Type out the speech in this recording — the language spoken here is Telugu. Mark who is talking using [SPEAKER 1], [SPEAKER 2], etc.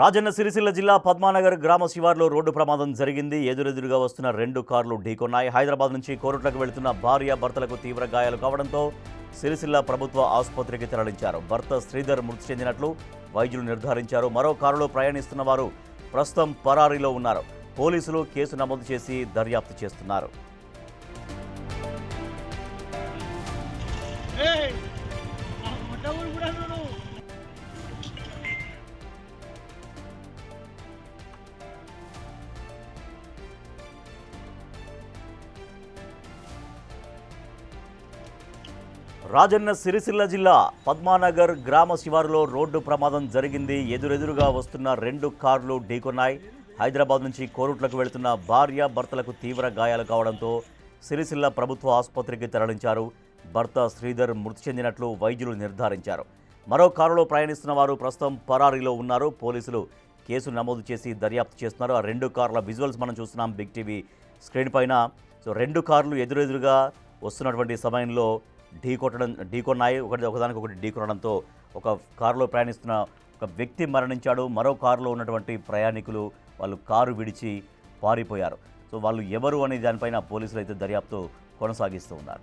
[SPEAKER 1] రాజన్న సిరిసిల్ల జిల్లా పద్మానగర్ గ్రామ శివార్లో రోడ్డు ప్రమాదం జరిగింది. ఎదురెదురుగా వస్తున్న రెండు కార్లు ఢీకొన్నాయి. హైదరాబాద్ నుంచి కోరుట్లకు వెళుతున్న భార్య భర్తలకు తీవ్ర గాయాలు కావడంతో సిరిసిల్ల ప్రభుత్వ ఆసుపత్రికి తరలించారు. భర్త శ్రీధర్ మృతి చెందినట్లు వైద్యులు నిర్ధారించారు. మరో కారులో ప్రయాణిస్తున్న వారు ప్రస్తుతం పరారీలో ఉన్నారు. పోలీసులు కేసు నమోదు చేసి దర్యాప్తు చేస్తున్నారు.
[SPEAKER 2] ఆ మొట్టమొదటి కూడా
[SPEAKER 1] రాజన్న సిరిసిల్ల జిల్లా పద్మానగర్ గ్రామ శివారులో రోడ్డు ప్రమాదం జరిగింది. ఎదురెదురుగా వస్తున్న రెండు కార్లు ఢీకొన్నాయి. హైదరాబాద్ నుంచి కోరుట్లకు వెళుతున్న భార్య భర్తలకు తీవ్ర గాయాలు కావడంతో సిరిసిల్ల ప్రభుత్వ ఆసుపత్రికి తరలించారు. భర్త శ్రీధర్ మృతి చెందినట్లు వైద్యులు నిర్ధారించారు. మరో కారులో ప్రయాణిస్తున్న వారు ప్రస్తుతం పరారీలో ఉన్నారు. పోలీసులు కేసు నమోదు చేసి దర్యాప్తు చేస్తున్నారు. ఆ రెండు కార్ల విజువల్స్ మనం చూస్తున్నాం బిగ్ టీవీ స్క్రీన్ పైన. సో రెండు కార్లు ఎదురెదురుగా వస్తున్నటువంటి సమయంలో ఢీ కొట్టడం ఢీకొన్నాయి ఒకటి ఒకదానికి ఒకటి ఢీ కొనడంతో ఒక కారులో ప్రయాణిస్తున్న ఒక వ్యక్తి మరణించాడు. మరో కారులో ఉన్నటువంటి ప్రయాణికులు వాళ్ళు కారు విడిచి పారిపోయారు. సో వాళ్ళు ఎవరు అనే దానిపైన పోలీసులు అయితే దర్యాప్తు కొనసాగిస్తూ ఉన్నారు.